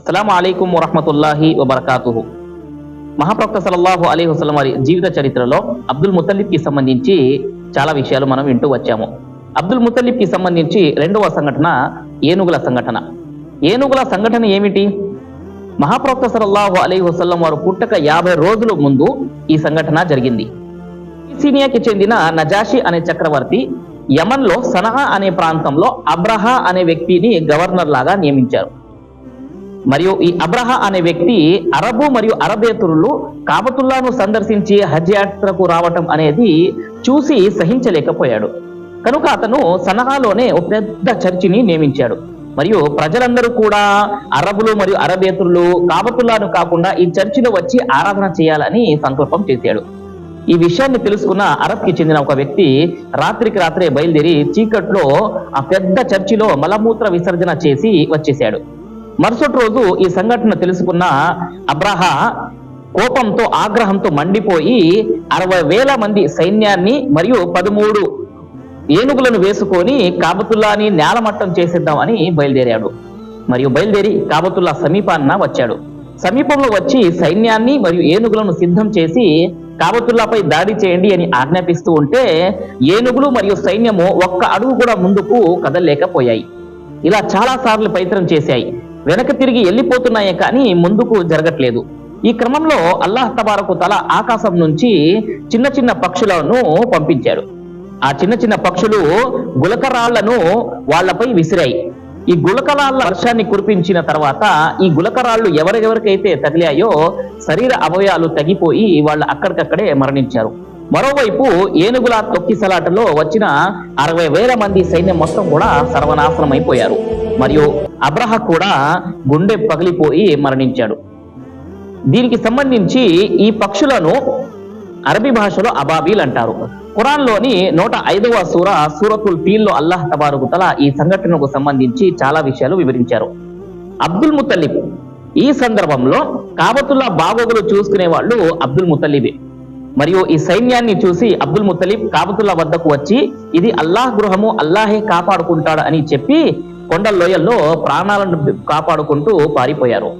అస్సలం అయికం వరహమతుల్లాహి వబర్కాతు మహాప్రవక్త సలల్లాహు అలీ వసలం వారి జీవిత చరిత్రలో అబ్దుల్ ముతల్లిబ్కి సంబంధించి చాలా విషయాలు మనం వింటూ వచ్చాము. అబ్దుల్ ముతల్లిబ్కి సంబంధించి రెండవ సంఘటన ఏనుగుల సంఘటన. ఏనుగుల సంఘటన ఏమిటి? మహాప్రవక్త సలల్లాహు అలీ వసలం వారు పుట్టక యాభై రోజుల ముందు ఈ సంఘటన జరిగింది. సినియాకి చెందిన నజాషి అనే చక్రవర్తి యమన్లో సనహా అనే ప్రాంతంలో అబ్రహా అనే వ్యక్తిని గవర్నర్ లాగా నియమించారు. మరియు ఈ అబ్రహా అనే వ్యక్తి అరబు మరియు అరబేతురులు కాబతుల్లాను సందర్శించి హజ్ యాత్రకు రావటం అనేది చూసి సహించలేకపోయాడు. కనుక అతను సనహాలోనే ఒక పెద్ద చర్చిని నియమించాడు. మరియు ప్రజలందరూ కూడా అరబులు మరియు అరబేతురులు కాబతుల్లాను కాకుండా ఈ చర్చిలో వచ్చి ఆరాధన చేయాలని సంకల్పం చేశాడు. ఈ విషయాన్ని తెలుసుకున్న అరబ్కి చెందిన ఒక వ్యక్తి రాత్రికి రాత్రే బయలుదేరి చీకట్లో ఆ పెద్ద చర్చిలో మలమూత్ర విసర్జన చేసి వచ్చేశాడు. మరుసటి రోజు ఈ సంఘటన తెలుసుకున్న అబ్రహా కోపంతో ఆగ్రహంతో మండిపోయి అరవై వేల మంది సైన్యాన్ని మరియు పదమూడు ఏనుగులను వేసుకొని కాబతుల్లాని నేలమట్టం చేసేద్దామని బయలుదేరాడు. మరియు బయలుదేరి కాబతుల్లా సమీపాన్న వచ్చాడు. సమీపంలో వచ్చి సైన్యాన్ని మరియు ఏనుగులను సిద్ధం చేసి కాబతుల్లాపై దాడి చేయండి అని ఆజ్ఞాపిస్తూ ఉంటే ఏనుగులు మరియు సైన్యము ఒక్క అడుగు కూడా ముందుకు కదలలేకపోయాయి. ఇలా చాలా సార్లు ప్రయత్నం చేశాయి. వెనక తిరిగి వెళ్ళిపోతున్నాయే కానీ ముందుకు జరగట్లేదు. ఈ క్రమంలో అల్లాహ్ తబారకు తల ఆకాశం నుంచి చిన్న చిన్న పక్షులను పంపించాడు. ఆ చిన్న చిన్న పక్షులు గులకరాళ్ళను వాళ్ళపై విసిరాయి. ఈ గులకరాళ్ళ వర్షాన్ని కురిపించిన తర్వాత ఈ గులకరాళ్ళు ఎవరెవరికైతే తగిలాయో శరీర అవయాలు తగ్గిపోయి వాళ్ళు అక్కడికక్కడే మరణించారు. మరోవైపు ఏనుగుల తొక్కిసలాటలో వచ్చిన అరవై వేల మంది సైన్యం మొత్తం కూడా సర్వనాశనం అయిపోయారు మరియు అబ్రహ కూడా గుండె పగిలిపోయి మరణించాడు. దీనికి సంబంధించి ఈ పక్షులను అరబీ భాషలో అబాబీల్ అంటారు. ఖురాన్లోని నూట ఐదవ సూర సూరతుల్ ఫీల్లో అల్లాహ్ తబారుకుతల ఈ సంఘటనకు సంబంధించి చాలా విషయాలు వివరించారు. అబ్దుల్ ముతల్లిబ్ ఈ సందర్భంలో కాబతుల్లా బాగోగులు చూసుకునే వాళ్ళు అబ్దుల్ ముతల్లిబే మరియు ఈ సైన్యాన్ని చూసి అబ్దుల్ ముతలిబ్ కాబతుల్లా వద్దకు వచ్చి ఇది అల్లాహ్ గృహము అల్లాహే కాపాడుకుంటాడు అని చెప్పి కొండ లోయల్లో ప్రాణాలను కాపాడుకుంటూ పారిపోయారు.